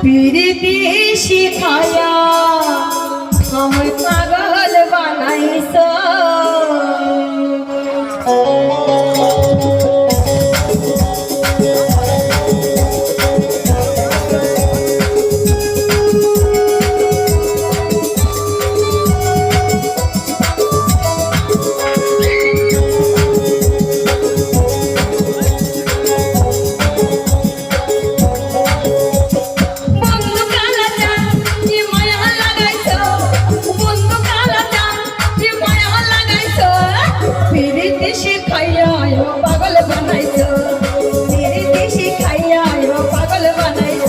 পিরিতি শিখায়া আমার পাগল পিরিতি শিখাইয়া পাগল বানাইছ। পিরিতি শিখাইয়া পাগল বানাইছ।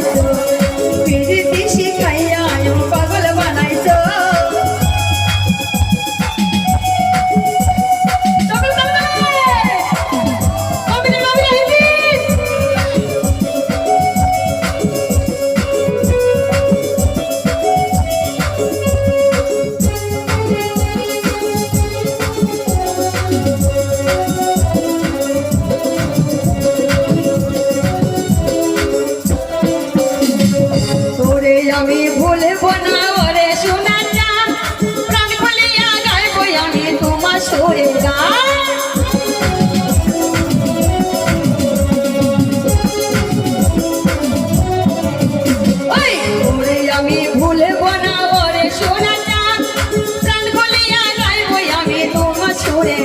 আমি ভুলব না ওরে শোনা যা প্রাণ খুলিয়া গাইব আমি তোমার সুরে গান আমি ভুলব না আমি তোমার সুরে